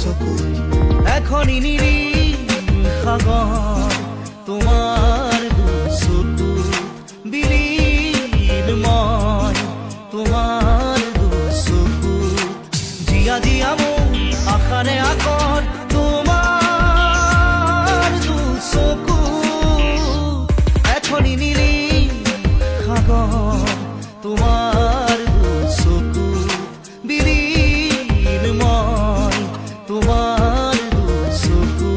চকু এখনই নিরিখ সাগর তোমার দুচকু বিলীন মই তোমার দুচকু জিয়া জিয়া মোৰ আশাৰে আগৰ তোমার দুচকু এখনই নিরিখ সাগর তোমার so good.